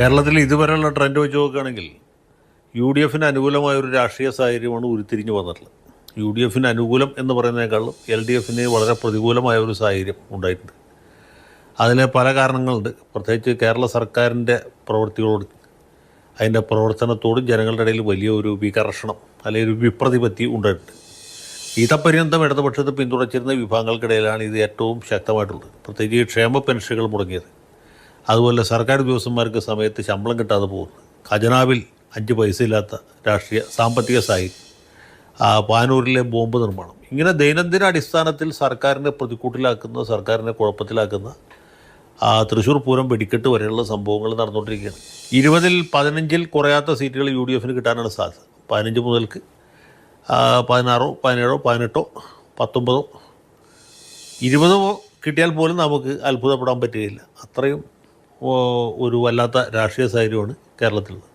കേരളത്തിൽ ഇതുവരെയുള്ള ട്രെൻഡ് വെച്ച് നോക്കുകയാണെങ്കിൽ യു ഡി എഫിന് അനുകൂലമായ ഒരു രാഷ്ട്രീയ സാഹചര്യമാണ് ഉരുത്തിരിഞ്ഞു വന്നിട്ടുള്ളത്. യു ഡി എഫിന് അനുകൂലം എന്ന് പറയുന്നതിനേക്കാളും എൽ ഡി എഫിന് വളരെ പ്രതികൂലമായ ഒരു സാഹചര്യം ഉണ്ടായിട്ടുണ്ട്. അതിന് പല കാരണങ്ങളുണ്ട്. പ്രത്യേകിച്ച് കേരള സർക്കാരിന്റെ പ്രവൃത്തികളോട് അതിന്റെ പ്രവർത്തനത്തോടും ജനങ്ങളുടെ ഇടയിൽ വലിയ ഒരു വികർഷണം അല്ലെങ്കിൽ ഒരു വിപ്രതിപത്തി ഉണ്ടായിട്ടുണ്ട്. ഇതപര്യന്തം ഇടതുപക്ഷത്തെ പിന്തുണച്ചിരുന്ന വിഭാഗങ്ങൾക്കിടയിലാണ് ഇത് ഏറ്റവും ശക്തമായിട്ടുള്ളത്. പ്രത്യേകിച്ച് ക്ഷേമ പെൻഷനുകൾ മുടങ്ങിയത്. അതുപോലെ സർക്കാർ ഉദ്യോഗസ്ഥന്മാർക്ക് സമയത്ത് ശമ്പളം കിട്ടാതെ പോകുന്നു. ഖജനാവിൽ അഞ്ച് പൈസ ഇല്ലാത്ത രാഷ്ട്രീയ സാമ്പത്തിക സാഹിത്യം. പാനൂരിലെ ബോംബ് നിർമ്മാണം. ഇങ്ങനെ ദൈനംദിന അടിസ്ഥാനത്തിൽ സർക്കാരിനെ പ്രതിക്കൂട്ടിലാക്കുന്ന സർക്കാരിനെ കുഴപ്പത്തിലാക്കുന്ന തൃശ്ശൂർ പൂരം വെടിക്കെട്ട് വരെയുള്ള സംഭവങ്ങൾ നടന്നുകൊണ്ടിരിക്കുകയാണ്. ഇരുപതിൽ പതിനഞ്ചിൽ കുറയാത്ത സീറ്റുകൾ യു ഡി എഫിന് കിട്ടാനാണ് സാധ്യത. പതിനഞ്ച് മുതൽക്ക് പതിനാറോ പതിനേഴോ പതിനെട്ടോ പത്തൊമ്പതോ. ഇരുപതോ കിട്ടിയാൽ പോലും നമുക്ക് അത്ഭുതപ്പെടാൻ പറ്റുകയില്ല. അത്രയും ഒരു വല്ലാത്ത രാഷ്ട്രീയ സാഹചര്യമാണ് കേരളത്തിലുള്ളത്.